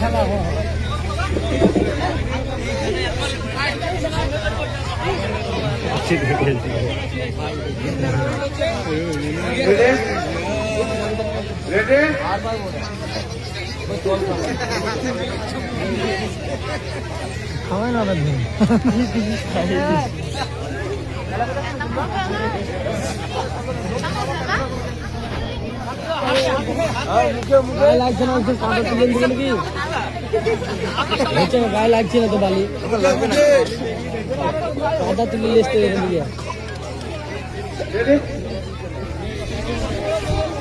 খেলা রেডি গায়ে লাগছে না কাঁটা তুলে দিবে নাকি? না, না তো বালি? কাঁটা তুলে থেকে।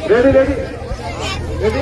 রেডি রেডি রেডি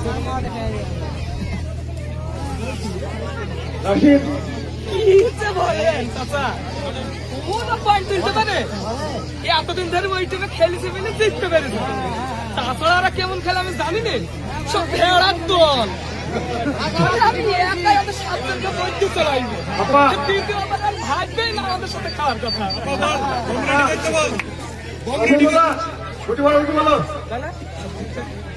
বলো চলো এতদিন ধরে ওই টিমে খেলেছে বলে জিততে পেরেছে তাছাড়া আর কেমন খেলে আমি জানি না সব ভেড়ার দল আমি একাই ওদের সাতজনকে বইতে চলাইবো ভাববেই না আমাদের সাথে খাওয়ার কথা ছুটি বলো উঠে বলো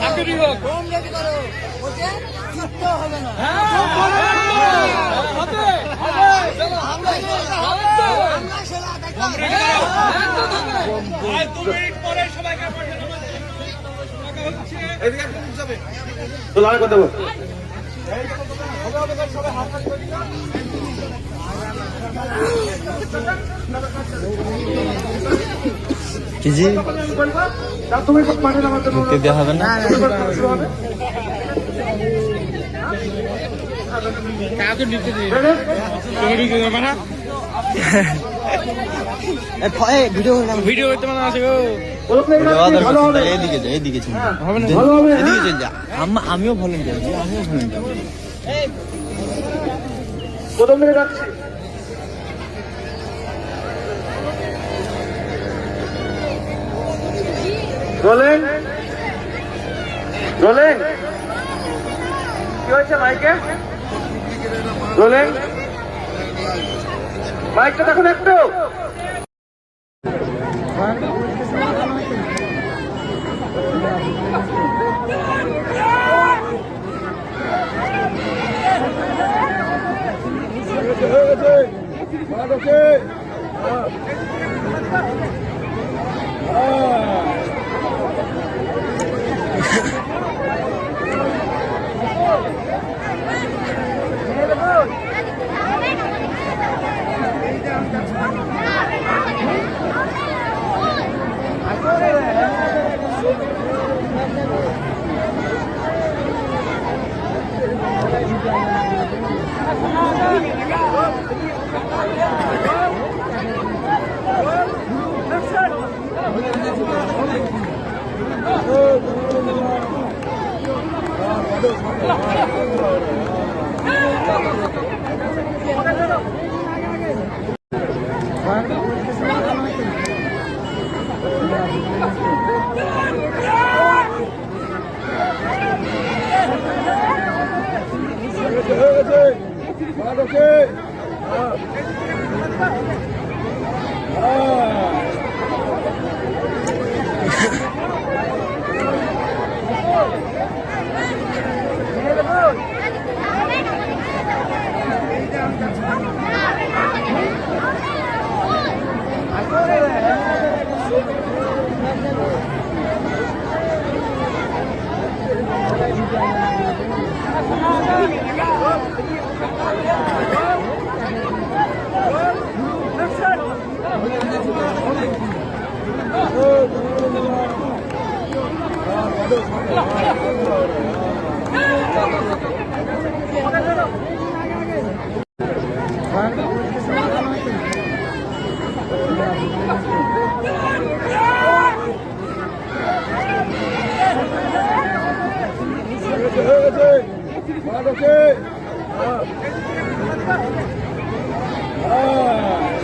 চাকরি হোক। হ্যাঁ, হবে, হবে। হবে। তো। হবে। চলো কথা বল। দাও ঢুকতে দেওয়া হবে না? ভিডিও ভিডিও ভালো এদিকে যা এদিকে ভালো হবে এদিকে? যা। আমিও ভলেন্টিয়ার আমিও ভলেন্টিয়ার প্রথম থেকে বলেন। রোলেন কি হয়েছে মাইকে? বলেন। মাইকটা দেখুন একটু। হয়ে গেছে মাঠে Thank you. Manda o quê? Ah. Ah.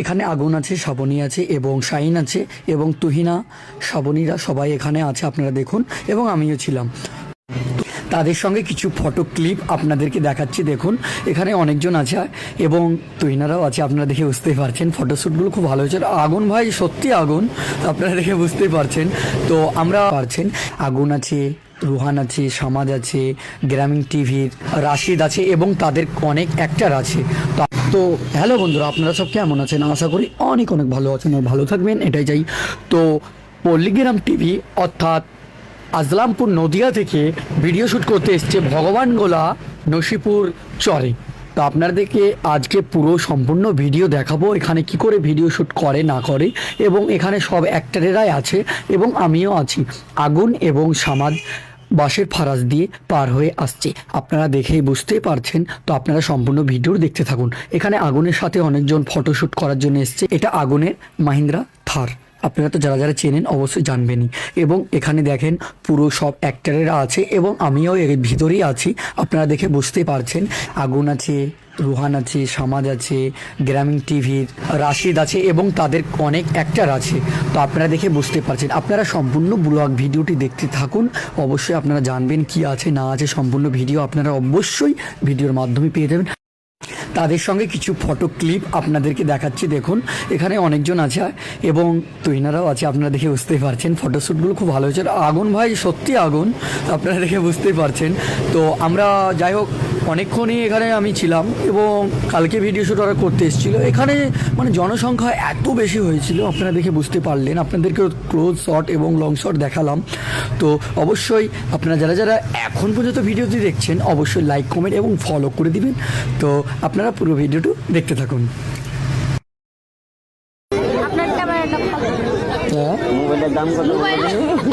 এখানে আগুন আছে শ্রাবণী আছে এবং শাইন আছে এবং তুহিনা শ্রাবণীরা সবাই এখানে আছে, আপনারা দেখুন, এবং আমিও ছিলাম। তাদের সঙ্গে কিছু ফটো ক্লিপ আপনাদেরকে দেখাচ্ছি, দেখুন, এখানে অনেকজন আছে এবং তুহিনারাও আছে, আপনারা দেখে বুঝতেই পারছেন ফটোশ্যুটগুলো খুব ভালো হয়েছে। আগুন ভাই, সত্যি আগুন আপনারা দেখে বুঝতেই পারছেন। তো আমরা পারছেন, আগুন আছে, রুহান আছে, সমাজ আছে, গ্রামীণ টিভির রাশিদ আছে এবং তাদের অনেক অ্যাক্টার আছে। তো হ্যালো বন্ধুরা, আপনারা সব কেমন আছেন? আশা করি অনেক অনেক ভালো আছেন আর ভালো থাকবেন, এটাই চাই। তো পল্লীগ্রাম টিভি অর্থাৎ আজলামপুর নদিয়া থেকে ভিডিও শ্যুট করতে এসছে ভগবান গোলা নসিপুর চরে। তো আপনাদেরকে আজকে পুরো সম্পূর্ণ ভিডিও দেখাবো, এখানে কি করে ভিডিও শ্যুট করে, না করে, এবং এখানে সব অ্যাক্টারেরাই আছে, এবং আমিও আছি। আগুন এবং সমাজ বাসের ফারাজ দিয়ে পার হয়ে আসছে। আপনারা দেখেই বুঝতেই পারছেন, তো আপনারা সম্পূর্ণ ভিডিও দেখতে থাকুন। এখানে আগুনের সাথে অনেকজন ফটোশ্যুট করার জন্য এসছে। এটা আগুনের মাহিন্দ্রা থার। আপনারা তো যারা যারা চেনেন অবশ্যই জানবেনই। এবং এখানে দেখেন পুরো সব অ্যাক্টারেরা আছে এবং আমিও এর ভিতরেই আছি। আপনারা দেখে বুঝতে পারছেন, আগুন আছে রুহান আছে, সমাজ আছে, গ্রামীণ টিভির রাশিদ আছে এবং তাদের অনেক অ্যাক্টার আছে। তো আপনারা দেখে বুঝতে পারছেন। আপনারা সম্পূর্ণ ব্লগ ভিডিওটি দেখতে থাকুন। অবশ্যই আপনারা জানবেন কি আছে, না আছে সম্পূর্ণ ভিডিও। আপনারা অবশ্যই ভিডিওর মাধ্যমে পেয়ে যাবেন। তাদের সঙ্গে কিছু ফটো ক্লিপ আপনাদেরকে দেখাচ্ছি, দেখুন। এখানে অনেকজন আছে এবং তুহিনারাও আছে, আপনারা দেখে বুঝতেই পারছেন। ফটোশ্যুটগুলো খুব ভালো হয়েছে। আগুন ভাই, সত্যি আগুন, আপনারা দেখে বুঝতেই পারছেন। তো আমরা যাই হোক, অনেকক্ষণই এখানে আমি ছিলাম এবং কালকে ভিডিও শ্যুট ওরা করতে এসেছিল। এখানে মানে জনসংখ্যা এত বেশি হয়েছিল, আপনারা দেখে বুঝতে পারলেন। আপনাদেরকে ক্লোজ শট এবং লং শট দেখালাম। তো অবশ্যই আপনারা যারা যারা এখন পর্যন্ত ভিডিওটি দেখছেন, অবশ্যই লাইক কমেন্ট এবং ফলো করে দিবেন। তো আপনারা পুরো ভিডিওটি দেখতে থাকুন। আপনার ক্যামেরাটা হ্যাঁ? মোবাইলের দাম কত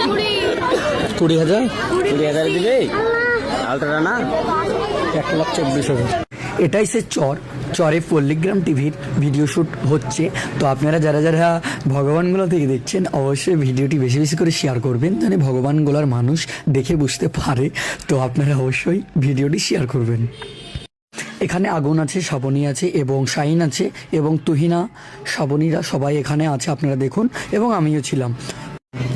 কুড়ি। কুড়ি হাজার? কুড়ি হাজার দিবে আলট্রা না? এক লাখ চব্বিশ হাজার। এটাই সে চর। চরে পল্লিগ্রাম টিভির ভিডিও শ্যুট হচ্ছে। তো আপনারা যারা যারা ভগবানগুলো থেকে দেখছেন অবশ্যই ভিডিওটি বেশি বেশি করে শেয়ার করবেন। যেন ভগবানগুলার মানুষ দেখে বুঝতে পারে। তো আপনারা অবশ্যই ভিডিওটি শেয়ার করবেন। এখানে আগুন আছে, শ্রাবণী আছে এবং শাইন আছে এবং তুহিনা, শ্রাবণীরা সবাই এখানে আছে, আপনারা দেখুন। এবং আমিও ছিলাম।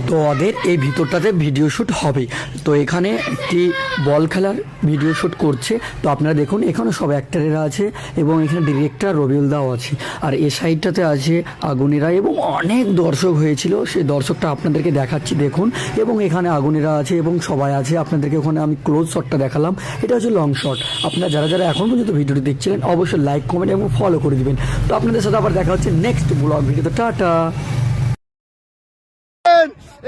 তো ওদের এই ভিতরটাতে ভিডিও শ্যুট হবে। তো এখানে একটি বল খেলার ভিডিও শ্যুট করছে। তো আপনারা দেখুন, এখানে সব অ্যাক্টারেরা আছে এবং এখানে ডিরেক্টর রবিউল দাও আছে। আর এ সাইডটাতে আছে আগুনেরা এবং অনেক দর্শক হয়েছিল। সেই দর্শকটা আপনাদেরকে দেখাচ্ছি, দেখুন। এবং এখানে আগুনেরা আছে এবং সবাই আছে। আপনাদেরকে ওখানে আমি ক্লোজ শটটা দেখালাম। এটা হচ্ছে লং শট আপনারা যারা যারা এখন পর্যন্ত ভিডিওটি দেখছিলেন, অবশ্যই লাইক কমেন্ট এবং ফলো করে দিবেন। তো আপনাদের সাথে আবার দেখা হচ্ছে নেক্সট ব্লগ ভিডিওতে টাটা!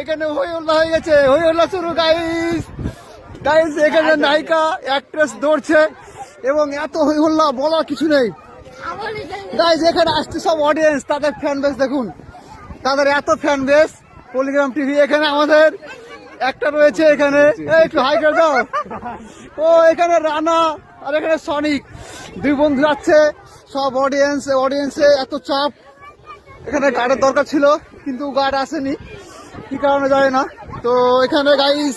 এখানে হই হল্লা হয়ে গেছে হই হল্লা শুরু গাইস গাইস এখানে নায়িকা অ্যাক্ট্রেস দৌড়ছে এবং এত হই হল্লা বলার কিছু নেই। গাইস এখানে আসছে সব অডিয়েন্স তাদের ফ্যান বেস দেখুন। তাদের এত ফ্যান বেস পলিগ্রাম টিভি এখানে আমাদের। একটা রয়েছে এখানে। এই একটু হাই করে দাও। ও এখানে রানা আর এখানে সনিক। দুই বন্ধু যাচ্ছে সব অডিয়েন্স অডিয়েন্সে এত চাপ। এখানে গার্ডের দরকার ছিল কিন্তু গার্ড আসেনি। কি কারণে যায় না? তো এখানে গাইস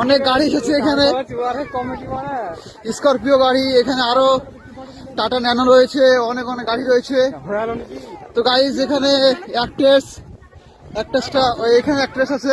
অনেক গাড়ি এসেছে এখানে। স্করপিও গাড়ি, এখানে আরও টাটা ন্যানো রয়েছে, অনেক অনেক গাড়ি রয়েছে। তো গাইস এখানে অ্যাক্ট্রেস অ্যাক্ট্রেসটা এখানে অ্যাক্ট্রেস আছে।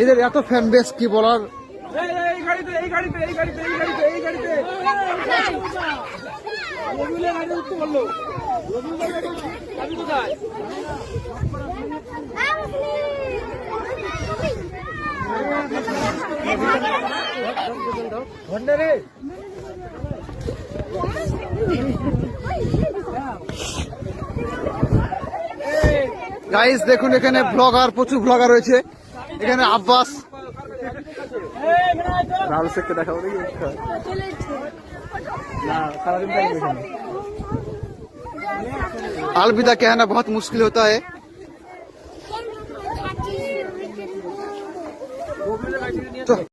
এদের এত ফ্যান বেস কি বলার? গাইস দেখুন এখানে ব্লগার প্রচুর ব্লগার রয়েছে। এখানে আব্বাস রাহুল শেখকে দেখাবো দেখি अलविदा कहना बहुत मुश्किल होता है तो